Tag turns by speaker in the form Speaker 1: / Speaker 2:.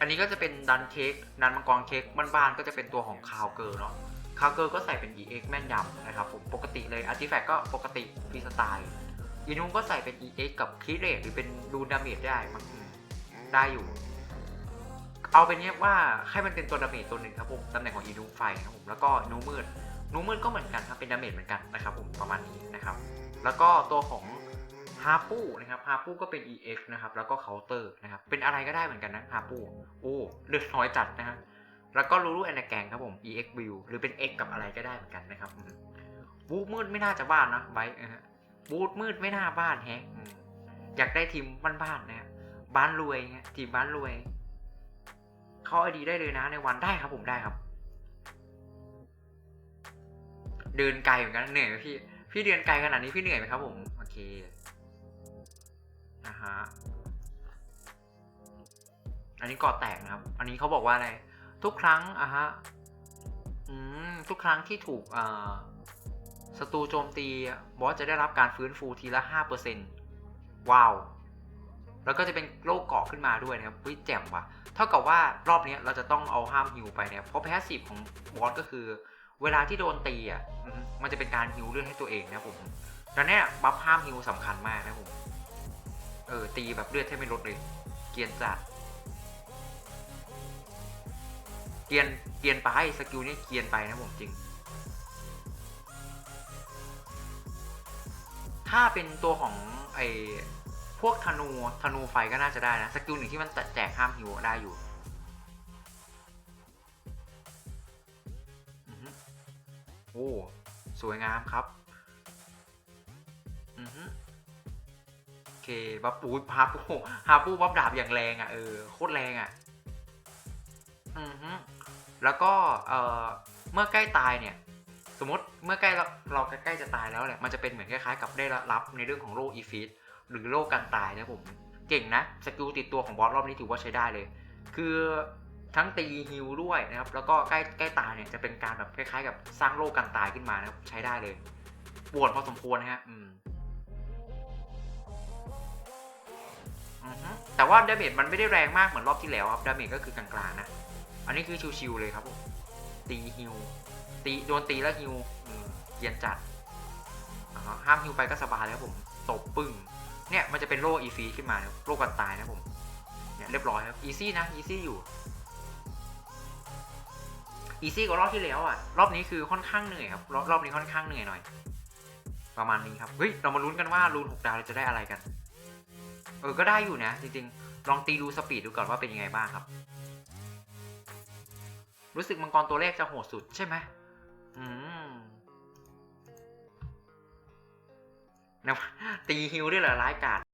Speaker 1: อันนี้ก็จะเป็นดันเค้กดันมังกรเค้กบ้านๆก็จะเป็นตัวของคาวเกอร์เนาะคาวเกอร์ก็ใส่เป็น EX แม่นยำนะครับผมปกติเลยอาร์ติแฟกก็ปกติฟรีสไตล์อีนูก็ใส่เป็น EX กับคิเรตหรือเป็นดูดาเมจได้มั้งได้อยู่ เอาเป็นเนี้ยว่าให้มันเป็นตัวดาเมจตัวหนึ่งครับผมตำแหน่งของอีนูไฟครับผมแล้วก็นูมืดนูมืดก็เหมือนกันครับเป็นดาเมจเหมือนกันนะครับผมประมาณนี้นะครับ แล้วก็ตัวของ ฮาปูนะครับฮาปูก็เป็น EX นะครับแล้วก็เคาน์เตอร์นะครับเป็นอะไรก็ได้เหมือนกันนะฮาปูโอ้เลือดน้อยจัดนะฮะแล้วก็รูรูแอนแกงครับผม EX view หรือเป็น X กับอะไรก็ได้เหมือนกันนะครับบูทมืดไม่น่าจะบ้านนะไบร์ทนะฮะบูทมืดไม่น่าบ้านแฮะอยากได้ทีมบ้านๆนะฮะบ้านรวยเงี้ยทีมบ้านรวย เข้าไอดีได้เลยนะในวันได้ครับผมได้ครับ เดินไกลเหมือนกันเหนื่อยไหมพี่ พี่เดินไกลขนาดนี้พี่เหนื่อยไหมครับผม โอเค นะฮะ อันนี้กอดแตกนะครับ อันนี้เขาบอกว่าอะไร ทุกครั้งอะฮะอืมทุกครั้งที่ถูกศัตรูโจมตีบอสจะได้รับการฟื้นฟูทีละห้าเปอร์เซ็นว้าว แล้วก็จะเป็นโรคเกาะขึ้นมาด้วยนะครับวิแจ่มว่ะ เท่ากับว่ารอบนี้เราจะต้องเอาห้ามฮิวไปเนี่ยเพราะแพสซีฟของบอสก็คือ เวลาที่โดนตีอะมันจะเป็นการฮิวเลือดให้ตัวเองนะผมดังนั้นบัฟห้ามฮิวสำคัญมากนะผม เออ ตีแบบเลือดแทบไม่ลดเลย เกียนจัดเกียนเกียนไปสกิลนี้เกียนไปนะผมจริง ถ้าเป็นตัวของไอพวกธนูธนูไฟก็น่าจะได้นะ สกิลหนึ่งที่มันแจกห้ามฮิวได้อยู่อือฮึโอ้ สวยงามครับ อือฮึ บัฟปูฮาปูฮาปูบัฟดาบอย่างแรงอะเออโคตรแรงอะอือฮึแล้วก็เอ่อเมื่อใกล้ตายเนี่ย สมมติเมื่อใกล้เราใกล้จะตายแล้วแหละมันจะเป็นเหมือนคล้ายๆ กับได้รับในเรื่องของโรคอีฟิตหรือโรคการตายนะผมเก่งนะสกิลติดตัวของบอสรอบนี้ถือว่าใช้ได้เลย คือทั้งตีฮิลด้วยนะครับ แล้วก็ใกล้ใกล้ตายเนี่ยจะเป็นการแบบคล้ายๆ กับสร้างโรคการตายขึ้นมานะครับใช้ได้เลยปวดพอสมควรนะฮะอืม แต่ว่าดาเมจมันไม่ได้แรงมากเหมือนรอบที่แล้วครับดาเมจก็คือกลางๆนะ อันนี้คือชิวๆเลยครับผมตีฮิลตีโดนตีแล้วฮิลอืมเกรียนจัดห้ามฮิลไปก็สบายแล้วผมตบปึ้งเนี่ยมันจะเป็นโล่อีฟีขึ้นมานะครับโล่กันตายนะผมเนี่ยเรียบร้อยครับอีซี่นะอีซี่อยู่อีซี่กว่ารอบที่แล้วอะ รอบนี้คือค่อนข้างเหนื่อยครับ รอบรอบนี้ค่อนข้างเหนื่อยหน่อย ประมาณนี้ครับ เฮ้ย เรามาลุ้นกันว่ารูนหกดาวเราจะได้อะไรกัน เออก็ได้อยู่นะ จริงๆ ลองตีดูสปีดดูก่อนว่าเป็นยังไงบ้างครับ รู้สึกมังกรตัวแรกจะโหดสุดใช่ไหมอืมนะตีฮิวด้วยเหรอร้ายกาศ